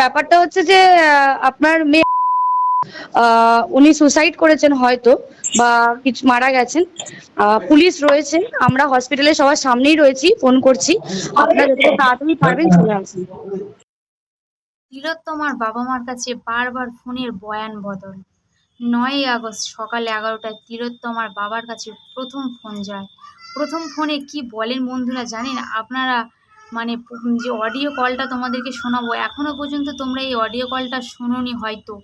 ব্যাপারটা হচ্ছে যে আপনার মেয়ে উনি সুসাইড করেছেন হয়তো বা কিছু মারা গেছেন। পুলিশ রয়েছে, আমরা হসপিটালে সবার সামনেই রয়েছি ফোন করছি। আপনারা যত তাড়াতাড়ি পারবেন চলে আসুন। তিলোত্তমার বাবা মার কাছে বারবার ফোনের বয়ান বদল। নয়ই আগস্ট সকাল এগারোটায় তিলোত্তমার বাবার কাছে প্রথম ফোন যায়। প্রথম ফোনে কি বলেন বন্ধুরা জানেন? আপনারা মানে যে অডিও কলটা তোমাদেরকে শোনাবো এখনও পর্যন্ত তোমরা এই অডিও কলটা শোনোনি হয়তো।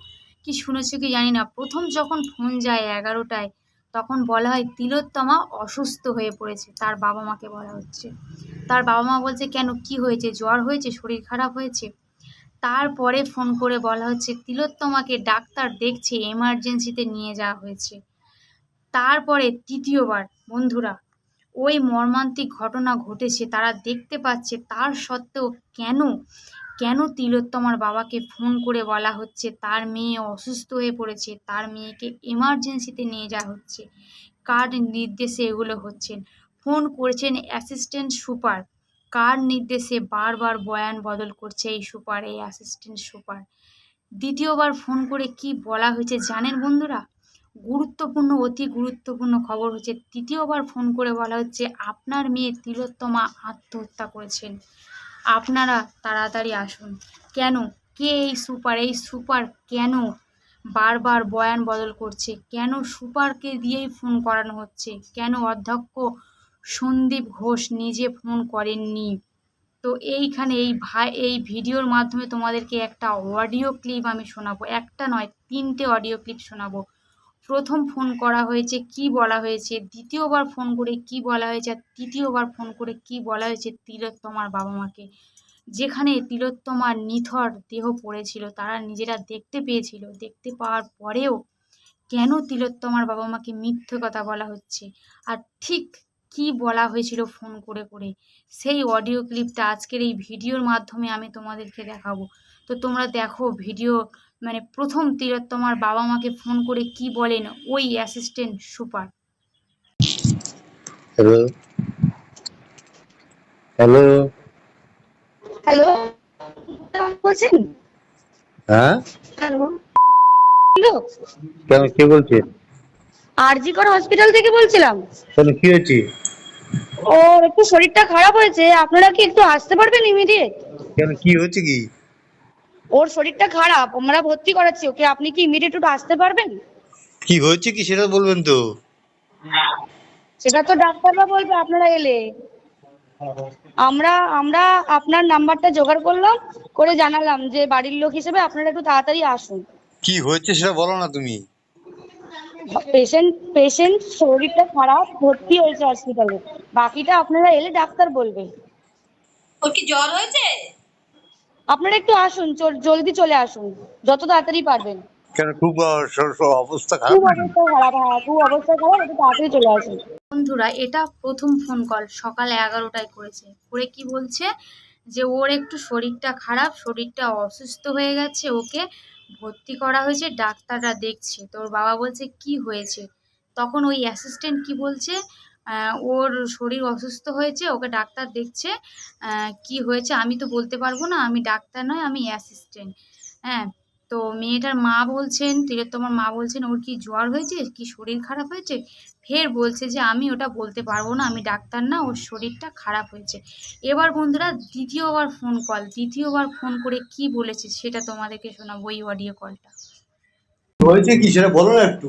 কি শুনেছো কি জানি না। প্রথম যখন ফোন যায় এগারোটায়, তখন বলা হয় তিলোত্তমা অসুস্থ হয়ে পড়েছে, তার বাবা মাকে বলা হচ্ছে। তার বাবা মা বলছে, কেন? কি হয়েছে? জ্বর হয়েছে? শরীর খারাপ হয়েছে? তারপরে ফোন করে বলা হচ্ছে, তিলোত্তমাকে ডাক্তার দেখছে এমার্জেন্সিতে নিয়ে যাওয়া হয়েছে। তারপরে তৃতীয়বার, বন্ধুরা ওই মর্মান্তিক ঘটনা ঘটেছে, তারা দেখতে পাচ্ছে, তার সত্ত্বেও কেন কেন তিলোত্তমার বাবাকে ফোন করে বলা হচ্ছে, তার মেয়ে অসুস্থ হয়ে পড়েছে, তার মেয়েকে এমার্জেন্সিতে নিয়ে যাওয়া হচ্ছে, কার নির্দেশে এগুলো হচ্ছে? ফোন করেছেন অ্যাসিস্ট্যান্ট সুপার, কার নির্দেশে বারবার বয়ান বদল করছে এই সুপার, এই অ্যাসিস্ট্যান্ট সুপার? দ্বিতীয়বার ফোন করে কি বলা হয়েছে জানেন বন্ধুরা? গুরুত্বপূর্ণ, অতি গুরুত্বপূর্ণ খবর হচ্ছে, তৃতীয়বার ফোন করে বলা হচ্ছে, আপনার মেয়ে তিলোত্তমা আত্মহত্যা করেছেন। আপনারা তাড়াতাড়ি আসুন। কেন? কে এই সুপার? এই সুপার কেন বারবার বয়ান বদল করছে? কেন সুপারকে দিয়েই ফোন করানো হচ্ছে? কেন অধ্যক্ষ সন্দীপ ঘোষ নিজে ফোন করেননি? তো এইখানে এই ভাই এই ভিডিওর মাধ্যমে তোমাদেরকে একটা অডিও ক্লিপ আমি শোনাবো। একটা নয়, তিনটে অডিও ক্লিপ শোনাবো। প্রথম ফোন করা হয়েছে, কি বলা হয়েছে? দ্বিতীয়বার ফোন করে কি বলা হয়েছে? আর তৃতীয়বার ফোন করে কি বলা হয়েছে? তিলোত্তমার বাবা মাকে। যেখানে তিলোত্তমার নিথর দেহ পড়েছিল, তারা নিজেরা দেখতে পেয়েছিল। দেখতে পাওয়ার পরেও কেন তিলোত্তমার বাবা মাকে মিথ্যে কথা বলা হচ্ছে? আর ঠিক কি বলা হয়েছিল ফোন করে করে? সেই অডিও ক্লিপটা আজকের এই ভিডিওর মাধ্যমে আমি তোমাদেরকে দেখাবো। তো তোমরা দেখো ভিডিও মানে প্রথম তিলোত্তমার বাবা মাকে ফোন করে কি বলেন ওই assistant super. Hello hello hello বলছেন? হ্যাঁ? হ্যালো হ্যালো কেন কে বলছে? আরজি কর হসপিটাল থেকে বলছিলাম। কেন কি হয়েছে? ওর একটু শরীরটা খারাপ হয়েছে আপনারা কি একটু আসতে পারবেন ইমিডিয়েট কেন কি হয়েছে কি? ওর শরীরটা খারাপ আমরা ভর্তি করাচ্ছি ওকে আপনি কি ইমিডিয়েট একটু আসতে পারবেন? কি হয়েছে কি সেটা বলবেন তো? সেটা তো ডাক্তাররা বলবে আপনারা এলে। আমরা আমরা আপনার নাম্বারটা জোগাড় করলাম করে জানালাম যে বাড়ির লোক হিসেবে আপনারা একটু তাড়াতাড়ি আসুন। কি হয়েছে সেটা বলো না তুমি। পেশেন্ট পেশেন্ট শরীরটা খারাপ ভর্তি হয়েছে হসপিটালে বাকিটা আপনারা এলে ডাক্তার বলবে। ওর কি জ্বর হয়েছে? আপনারা একটু আসুন চল- জলদি চলে আসুন যত তাড়াতাড়ি পারবেন। কেন খুব অবস্থা খারাপ খুব অবস্থা খারাপ হ্যাঁ খুব অবস্থা খারাপ একটু তাড়াতাড়ি চলে আসুন। বন্ধুরা এটা প্রথম ফোন কল সকাল এগারোটায় করেছে। করে কি বলছে? যে ওর একটু শরীরটা খারাপ শরীরটা অসুস্থ হয়ে গেছে ওকে ভর্তি করা হয়েছে ডাক্তাররা দেখছে। তোর বাবা বলছে কি হয়েছে? তখন ওই অ্যাসিস্ট্যান্ট কি বলছে? ওর শরীর অসুস্থ হয়েছে, ওকে ডাক্তার দেখছে কি হয়েছে আমি তো বলতে পারব না, আমি ডাক্তার নয়, আমি অ্যাসিস্ট্যান্ট হ্যাঁ তো মেয়েটার মা বলছেন তিলোত্তমার মা বলছেন, ওর কি জ্বর হয়েছে? কি শরীর খারাপ হয়েছে? ফের বলছে যে, আমি ওটা বলতে পারব না, আমি ডাক্তার না, ওর শরীরটা খারাপ হয়েছে। এবার বন্ধুরা, দ্বিতীয়বার ফোন কল দ্বিতীয়বার ফোন করে কি বলেছে সেটা তোমাদেরকে শোনাবো ওই অডিও কলটা হয়েছে কি সেটা বলো না একটু।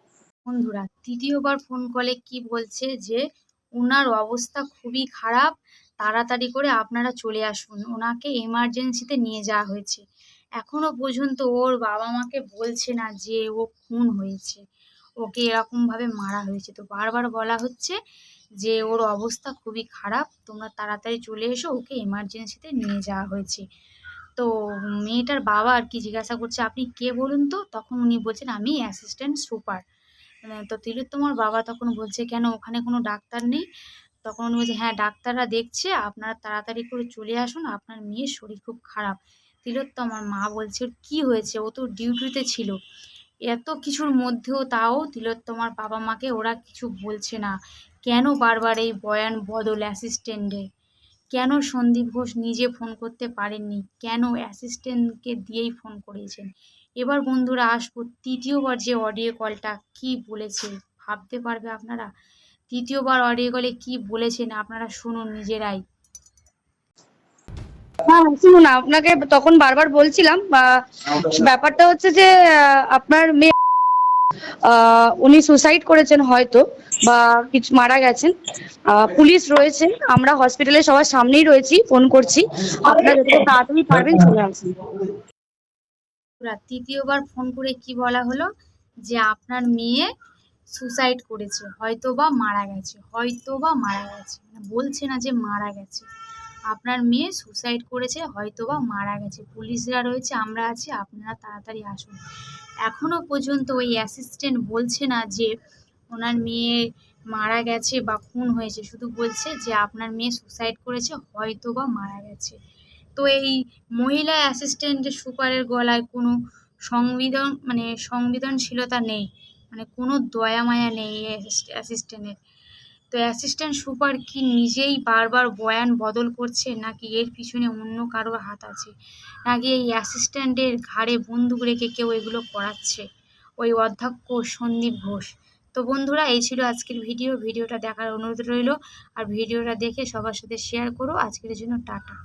বন্ধুরা, তৃতীয়বার ফোন কলে কি বলছে যে ওনার অবস্থা খুবই খারাপ, তাড়াতাড়ি করে আপনারা চলে আসুন ওনাকে এমার্জেন্সিতে নিয়ে যাওয়া হয়েছে। এখনও পর্যন্ত ওর বাবা মাকে বলছে না যে ও খুন হয়েছে, ওকে এরকমভাবে মারা হয়েছে। তো বারবার বলা হচ্ছে যে, ওর অবস্থা খুবই খারাপ, তোমরা তাড়াতাড়ি চলে এসো, ওকে এমার্জেন্সিতে নিয়ে যাওয়া হয়েছে। তো মেয়েটার বাবা আর কি জিজ্ঞাসা করছে, আপনি কে বলুন তো? তখন উনি বলছেন, আমি অ্যাসিস্ট্যান্ট সুপার তো তিলোত্তমার বাবা তখন বলছে, কেন ওখানে কোনো ডাক্তার নেই? তখন বলছে হ্যাঁ ডাক্তাররা দেখছে, আপনারা তাড়াতাড়ি করে চলে আসুন, আপনার মেয়ের শরীর খুব খারাপ। তিলোত্তমার মা বলছে ওর কী হয়েছে? ও তো ডিউটিতে ছিল। এত কিছুর মধ্যেও তাও তিলোত্তমার বাবা মাকে ওরা কিছু বলছে না। কেন বারবার এই বয়ান বদল অ্যাসিস্ট্যান্টের কেন সন্দীপ ঘোষ নিজে ফোন করতে পারেননি? কেন অ্যাসিস্ট্যান্টকে দিয়েই ফোন করিয়েছেন এবার বন্ধুরা আসব তৃতীয়বার যে অডিও কলটা কি বলেছে, ভাবতে পারবে আপনারা? তৃতীয়বার অডিও কলে কি বলেছেন আপনারা শুনুন নিজেরাই। হ্যাঁ শুনুন, আপনাকে তখন বারবার বলছিলাম ব্যাপারটা হচ্ছে যে আপনার মেয়ে উনি সুসাইড করেছেন হয়তো, বা কিছু মারা গেছেন। পুলিশ রয়েছে, আমরা হসপিটালে সবার সামনেই রয়েছি ফোন করছি। আপনারা তাড়াতাড়ি পারবেন চলে আসুন। ওরা তৃতীয়বার ফোন করে কি বলা হলো? যে আপনার মেয়ে সুসাইড করেছে হয়তো বা মারা গেছে হয়তো বা মারা গেছে। মানে বলছে না যে মারা গেছে। আপনার মেয়ে সুসাইড করেছে হয়তো বা মারা গেছে। পুলিশরা রয়েছে, আমরা আছি, আপনারা তাড়াতাড়ি আসুন। এখনও পর্যন্ত ওই অ্যাসিস্ট্যান্ট বলছে না যে ওনার মেয়ে মারা গেছে বা খুন হয়েছে। শুধু বলছে যে আপনার মেয়ে সুসাইড করেছে হয়তো বা মারা গেছে। তো এই মহিলা অ্যাসিস্ট্যান্ট সুপারের গলায় কোনো সংবিধান মানে সংবেদনশীলতা নেই। মানে কোনো দয়া মায়া নেই অ্যাসিস্ট্যান্টের তো অ্যাসিস্ট্যান্ট সুপার কি নিজেই বারবার বয়ান বদল করছে, নাকি এর পিছনে অন্য কারোর হাত আছে? নাকি এই অ্যাসিস্ট্যান্টের ঘাড়ে বন্দুক রেখে কেউ এগুলো করাচ্ছে? ওই অধ্যক্ষ সন্দীপ ঘোষ। তো বন্ধুরা, এই ছিল আজকের ভিডিও। ভিডিওটা দেখার অনুরোধ রইল। আর ভিডিওটা দেখে সবার সাথে শেয়ার করো। আজকের জন্য টাটা।